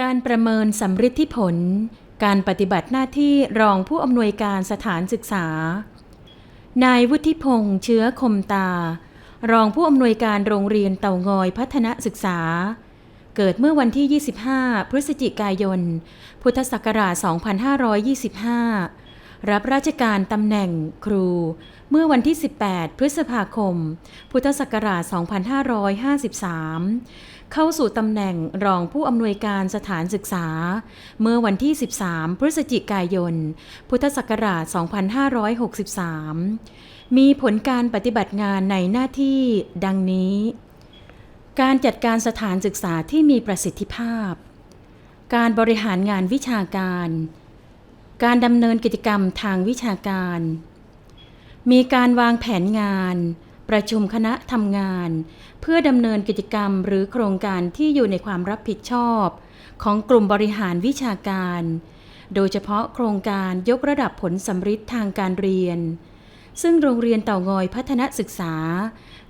การประเมินสำฤทธิผล การปฏิบัติหน้าที่รองผู้อำนวยการสถานศึกษา นายวุฒิพงษ์เชื้อคมตา รองผู้อำนวยการโรงเรียนเต่างอยพัฒนศึกษา เกิดเมื่อวันที่ 25 พฤศจิกายน พุทธศักราช 2525 รับราชการตำแหน่งครู เมื่อวันที่ 18 พฤษภาคม พุทธศักราช 2553 เข้าสู่ตำแหน่งรองผู้อำนวยการสถานศึกษา เมื่อวันที่ 13 พฤศจิกายน พุทธศักราช 2563 มีผลการปฏิบัติงานในหน้าที่ดังนี้ การจัดการสถานศึกษาที่มีประสิทธิภาพ การบริหารงานวิชาการ การดำเนินกิจกรรมทางวิชาการ มีการวางแผนงาน ประชุมคณะทำงาน เพื่อดำเนินกิจกรรมหรือโครงการที่อยู่ในความรับผิดชอบ ของกลุ่มบริหารวิชาการ โดยเฉพาะโครงการยกระดับผลสำฤทธิ์ทางการเรียน ซึ่งโรงเรียนเต่างอยพัฒนศึกษา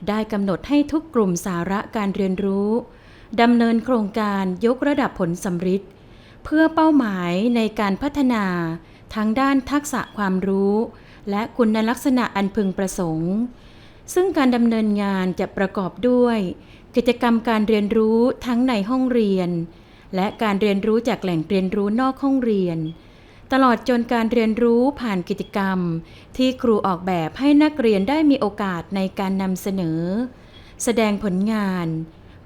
ได้กำหนดให้ทุกกลุ่มสาระการเรียนรู้ดำเนินโครงการยกระดับผลสำฤทธิ์เพื่อเป้าหมายในการพัฒนาทั้งด้านทักษะความรู้ และคุณลักษณะอันพึงประสงค์ ซึ่งการดำเนินงานจะประกอบด้วย กิจกรรมการเรียนรู้ทั้งในห้องเรียน และการเรียนรู้จากแหล่งเรียนรู้นอกห้องเรียน ตลอดจนการเรียนรู้ผ่านกิจกรรม ที่ครูออกแบบให้นักเรียนได้มีโอกาสในการนำเสนอ แสดงผลงาน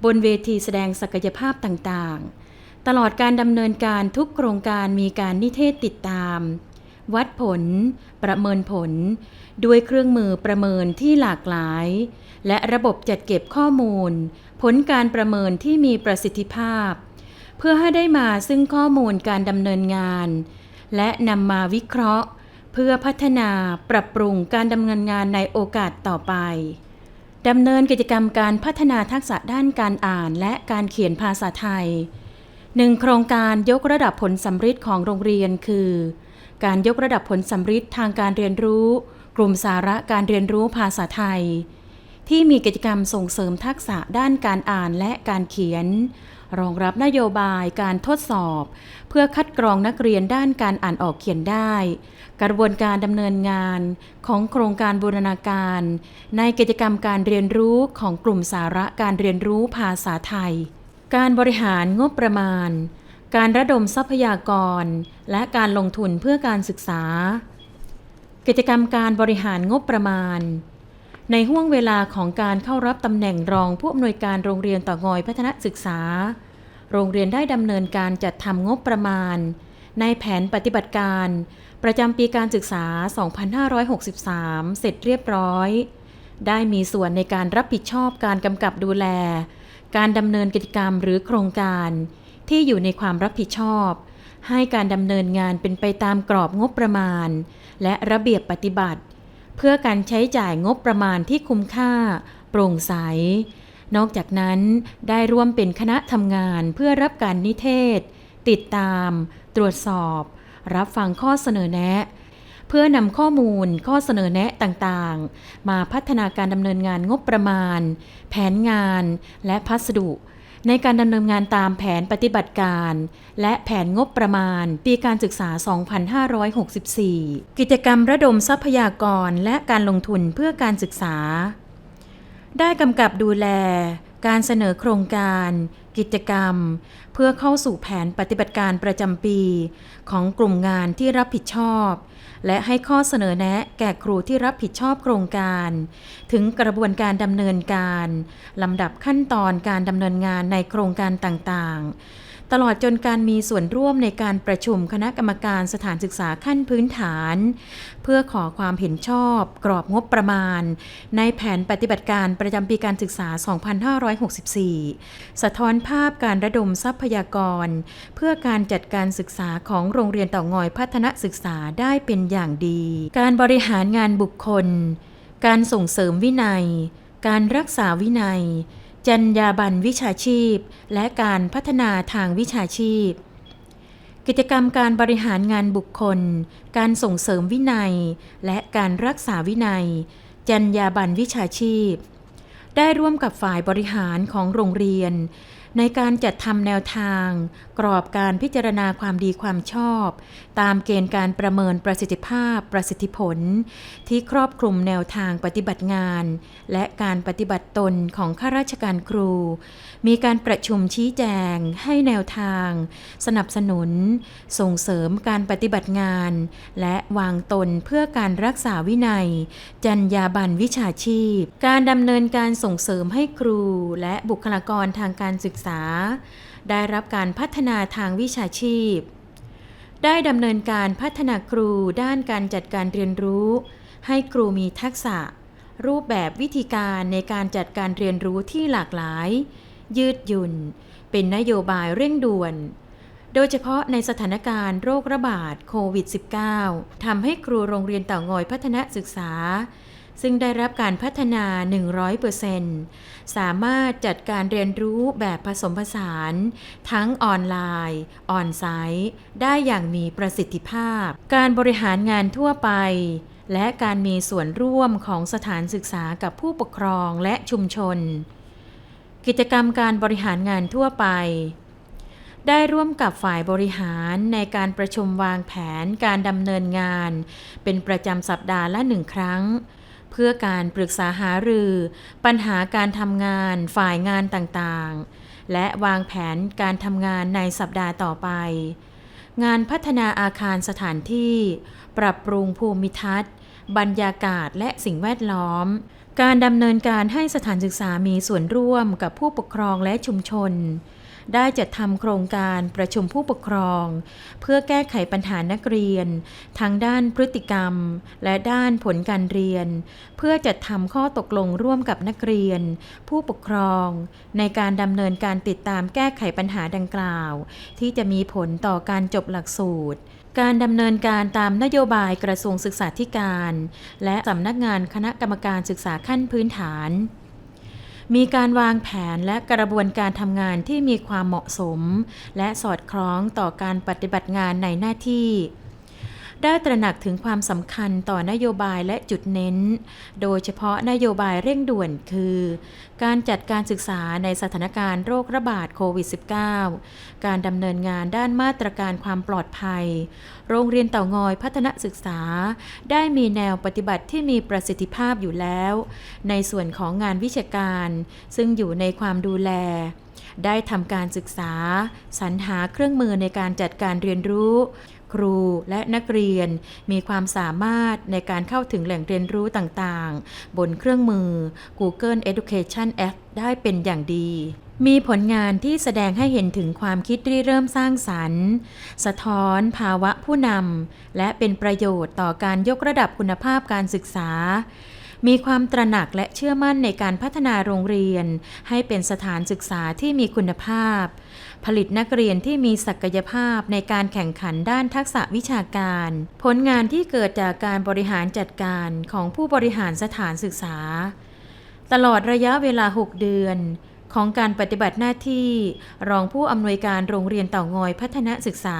บนเวทีแสดงศักยภาพต่างๆ ตลอดการดำเนินการทุกโครงการมีการนิเทศติดตาม วัดผล ประเมินผล ด้วยเครื่องมือประเมินที่หลากหลาย และระบบจัดเก็บข้อมูล ผลการประเมินที่มีประสิทธิภาพ เพื่อให้ได้มาซึ่งข้อมูลการดำเนินงาน และนำมาวิเคราะห์ เพื่อพัฒนาปรับปรุงการดำเนินงานในโอกาสต่อไปดำเนินกิจกรรมการพัฒนาทักษะด้านการอ่านและการเขียนภาษาไทยหนึ่งโครงการยกระดับผลสำฤทธิ์ของโรงเรียนคือ การยกระดับผลสำฤทธิ์ทางการเรียนรู้ กลุ่มสาระการเรียนรู้ภาษาไทย ที่มีกิจกรรมส่งเสริมทักษะด้านการอ่านและการเขียน รองรับนโยบายการทดสอบ เพื่อคัดกรองนักเรียนด้านการอ่านออกเขียนได้ กระบวนการดำเนินงานของโครงการบูรณาการ ในกิจกรรมการเรียนรู้ของกลุ่มสาระการเรียนรู้ภาษาไทย การบริหารงบประมาณ การระดมทรัพยากร และการลงทุนเพื่อการศึกษา กิจกรรมการบริหารงบประมาณ ในห่วงเวลาของการเข้ารับตำแหน่งรองผู้อำนวยการโรงเรียนต่องอยพัฒนศึกษา โรงเรียนได้ดำเนินการจัดทำงบประมาณ ในแผนปฏิบัติการ ประจำปีการศึกษา 2563 เสร็จเรียบร้อย ได้มีส่วนในการรับผิดชอบการกำกับดูแล การดำเนินกิจกรรมหรือโครงการ ที่อยู่ในความรับผิดชอบ ให้การดำเนินงานเป็นไปตามกรอบงบประมาณ และระเบียบปฏิบัติ เพื่อการใช้จ่ายงบประมาณที่คุ้มค่า โปร่งใส นอกจากนั้นได้ร่วมเป็นคณะทำงานเพื่อรับการนิเทศ ติดตาม ตรวจสอบ รับฟังข้อเสนอแนะเพื่อนำข้อมูลข้อเสนอแนะต่างๆ มาพัฒนาการดำเนินงานงบประมาณ แผนงาน และพัสดุ ในการดำเนินงานตามแผนปฏิบัติการ และแผนงบประมาณ ปีการศึกษา 2564 กิจกรรมระดมทรัพยากรและการลงทุนเพื่อการศึกษา ได้กำกับดูแล การเสนอโครงการ กิจกรรม เพื่อเข้าสู่แผนปฏิบัติการประจำปี ของกลุ่มงานที่รับผิดชอบ และให้ข้อเสนอแนะแก่ครูที่รับผิดชอบโครงการ ถึงกระบวนการดำเนินการลำดับขั้นตอนการดำเนินงานในโครงการต่างๆ ตลอดจนการมีส่วนร่วมในการประชุมคณะกรรมการสถานศึกษาขั้นพื้นฐาน เพื่อขอความเห็นชอบกรอบงบประมาณ ในแผนปฏิบัติการประจำปีการศึกษา 2564 สะท้อนภาพการระดมทรัพยากร เพื่อการจัดการศึกษาของโรงเรียนเต่างอยพัฒนศึกษาได้เป็นอย่างดี การบริหารงานบุคคล การส่งเสริมวินัย การรักษาวินัย จรรยาบรรณวิชาชีพ และการพัฒนาทางวิชาชีพ กิจกรรมการบริหารงานบุคคล การส่งเสริมวินัย และการรักษาวินัย จรรยาบรรณวิชาชีพ ได้ร่วมกับฝ่ายบริหารของโรงเรียน ในการจัดทำแนวทาง กรอบการพิจารณาความดีความชอบ ตามเกณฑ์การประเมินประสิทธิภาพ ประสิทธิผล ที่ครอบคลุมแนวทางปฏิบัติงาน และการปฏิบัติตนของข้าราชการครู มีการประชุมชี้แจง ให้แนวทาง สนับสนุน ส่งเสริมการปฏิบัติงาน และวางตนเพื่อการรักษาวินัย จรรยาบรรณวิชาชีพ การดำเนินการส่งเสริมให้ครูและบุคลากรทางการศึกษา ได้รับการพัฒนาทางวิชาชีพ ได้ดำเนินการพัฒนาครูด้านการจัดการเรียนรู้ ให้ครูมีทักษะ รูปแบบวิธีการในการจัดการเรียนรู้ที่หลากหลาย ยืดหยุ่น เป็นนโยบายเร่งด่วน โดยเฉพาะในสถานการณ์โรคระบาดโควิด -19 ทำให้ครูโรงเรียนเต่างอยพัฒนศึกษา ซึ่งได้รับการพัฒนา 100%สามารถจัดการเรียนรู้แบบผสมผสาน ทั้งออนไลน์ ออนไซต์ ได้อย่างมีประสิทธิภาพ การบริหารงานทั่วไป และการมีส่วนร่วมของสถานศึกษากับผู้ปกครองและชุมชน กิจกรรมการบริหารงานทั่วไปได้ร่วมกับฝ่ายบริหารในการประชุมวางแผนการดำเนินงาน เป็นประจำสัปดาห์ละหนึ่งครั้ง เพื่อการปรึกษาหารือ ปัญหาการทำงานฝ่ายงานต่างๆ และวางแผนการทำงานในสัปดาห์ต่อไป งานพัฒนาอาคารสถานที่ ปรับปรุงภูมิทัศน์ บรรยากาศและสิ่งแวดล้อม การดำเนินการให้สถานศึกษามีส่วนร่วมกับผู้ปกครองและชุมชน ได้จัดทำโครงการประชุมผู้ปกครอง เพื่อแก้ไขปัญหานักเรียน ทั้งด้านพฤติกรรม และด้านผลการเรียน เพื่อจัดทำข้อตกลงร่วมกับนักเรียน ผู้ปกครอง ในการดำเนินการติดตามแก้ไขปัญหาดังกล่าว ที่จะมีผลต่อการจบหลักสูตรการดำเนินการตามนโยบายกระทรวงศึกษาธิการ และสำนักงานคณะกรรมการศึกษาขั้นพื้นฐาน มีการวางแผนและกระบวนการทำงานที่มีความเหมาะสม และสอดคล้องต่อการปฏิบัติงานในหน้าที่ ได้ตระหนักถึงความสำคัญต่อนโยบายและจุดเน้น โดยเฉพาะนโยบายเร่งด่วนคือ การจัดการศึกษาในสถานการณ์โรคระบาดโควิด -19 การดำเนินงานด้านมาตรการความปลอดภัย โรงเรียนเต่างอยพัฒนศึกษา ได้มีแนวปฏิบัติที่มีประสิทธิภาพอยู่แล้ว ในส่วนของงานวิชาการ ซึ่งอยู่ในความดูแลได้ทำการศึกษา สรรหาเครื่องมือในการจัดการเรียนรู้ ครูและนักเรียน มีความสามารถในการเข้าถึงแหล่งเรียนรู้ต่างๆ บนเครื่องมือ Google Education App ได้เป็นอย่างดีมีผลงานที่แสดงให้เห็นถึงความคิดริเริ่มสร้างสรรค์ สะท้อนภาวะผู้นำ และเป็นประโยชน์ต่อการยกระดับคุณภาพการศึกษา มีความตระหนักและเชื่อมั่นในการพัฒนาโรงเรียน ให้เป็นสถานศึกษาที่มีคุณภาพ ผลิตนักเรียนที่มีศักยภาพในการแข่งขันด้านทักษะวิชาการ ผลงานที่เกิดจากการบริหารจัดการของผู้บริหารสถานศึกษา ตลอดระยะเวลา 6 เดือนของการปฏิบัติหน้าที่ รองผู้อำนวยการโรงเรียนเต่างอยพัฒนศึกษา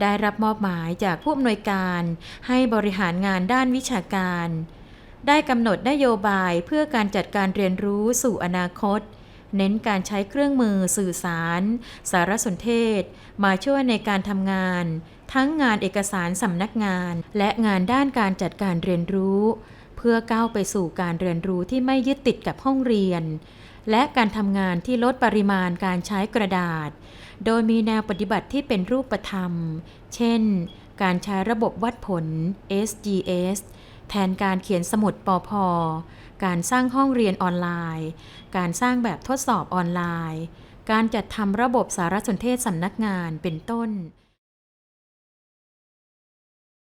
ได้รับมอบหมายจากผู้อำนวยการให้บริหารงานด้านวิชาการ ได้กำหนดนโยบายเพื่อการจัดการเรียนรู้สู่อนาคต เน้นการใช้เครื่องมือสื่อสาร สารสนเทศ มาช่วยในการทำงาน ทั้งงานเอกสารสำนักงาน และงานด้านการจัดการเรียนรู้ เพื่อก้าวไปสู่การเรียนรู้ที่ไม่ยึดติดกับห้องเรียน และการทำงานที่ลดปริมาณการใช้กระดาษ โดยมีแนวปฏิบัติที่เป็นรูปธรรม เช่น การใช้ระบบวัดผล SGS แทนการเขียนสมุดปอพอการสร้างห้องเรียนออนไลน์ การสร้างแบบทดสอบออนไลน์ การจัดทำระบบสารสนเทศสำนักงานเป็นต้น